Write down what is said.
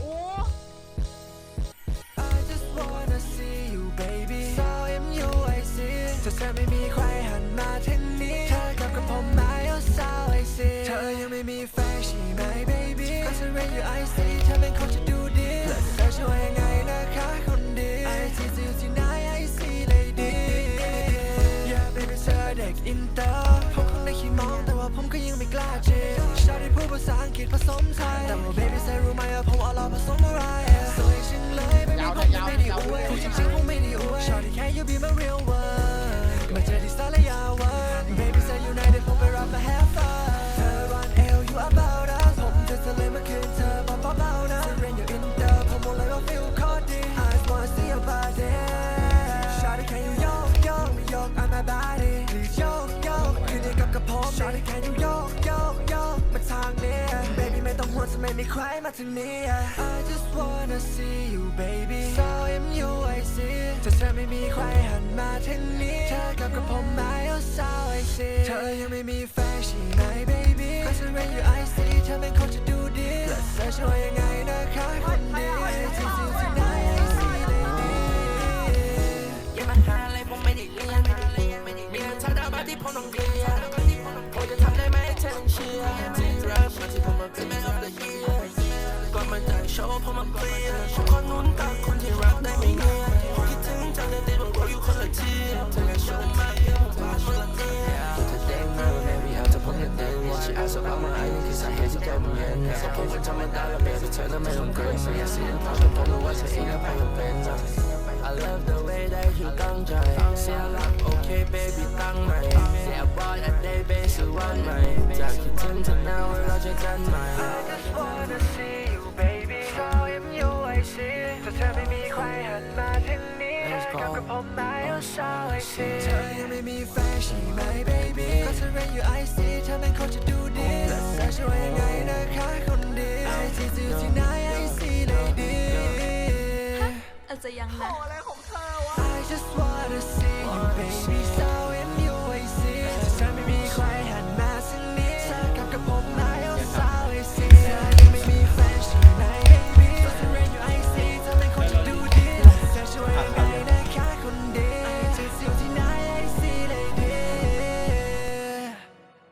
โอ้ I just wanna see you baby สาว MUIC ถ้าเธอไม่มีใครหันมาทางนี้เธอกลับกับผมไหมเอาสาว IC เธอยังไม่มีแฟนใช่ไหม baby ก็ฉันเรียนอยู่ IC เธอเป็นคนจะดูดีและเธอช่วยยังไงนะคะคนดี IC จะอยู่ที่ไหน IC lady Yeah baby เธอเด็กอินเตอร์ผมคงได้ขี้มองแต่ว่าผมก็ยังไม่กล้าจีบชอบที่พูดภาษาอังกฤษผสมไทย baby เธอรู้ไหมว่าผมเอาเราผสมอะไรสวยจังเลย baby ผมยังไม่ได้อวยพูดจริงๆผมไม่ได้อวยชอบที่แค่ you be my real one มาเจอที่สารยาวัน baby เธออยู่ไหนเดี๋ยวผมไปรับมา have fun เธอรันเอล you about us ผมจะเธอเลยเมื่อคืนเธอบอกเบาๆนะเธอเรียนอยู่อินเตอร์ผมบอกเลยว่า feel โคตรดี I just wanna see your body Shawty can you yo yo ไม่ยก I'm my body Please yo yo อยู่ในกับกับผม Shawty can you yo yo ต้องห่วงจะไม่มีใครมาทางนี้ I just wanna see you baby สาว MUIC ถ้าเธอไม่มีใครหันมาทางนี้เธอกับกับผมไหมเอาสาว IC เธอยังไม่มีแฟนใช่ไหม baby ก็ฉันเรียนอยู่ IC เธอเป็นคนจะดูดีและเธอช่วย มาจากโชว์ผมมาเกลียร์ผมขอหนุนตามคนที่รักได้ไม่เงียบคิดถึงจังเลยแต่ผมรออยู่คนละที่เธอแค่โชว์มาเยงผมผ่านมาละเนี่ย Today my baby เอาจะพ้นกันเต็ม She asked about my ID คือสาเหตุที่แกไม่เห็นสักคนคนธรรมดาและ baby เธอนั้นไม่ต้องเกรงไม่อยากเสียความเป็นผมรู้ว่าเธอเองก็พยายามเป็น I love the way that you ตั้งใจเสียหลักโอเค baby ตั้งใหม่เสียบอย a day base วันใหม่จากคิดถึงเธอ now เวลาเจอกันใหม่ MUIC ถ้าเธอไม่มีใครหันมาทางนี้เธอกับกับผมไหมเอาสาว IC เธอยังไม่มีแฟนใช่ไหม baby ก็เธอเรียนอยู่ IC เธอเป็นคนจะดูดีและเธอช่วยยังไงนะคะคนดี IC จะอยู่ที่ไหน IC lady อาจจะยังนะอะไรของเธอวะ I just wanna see you baby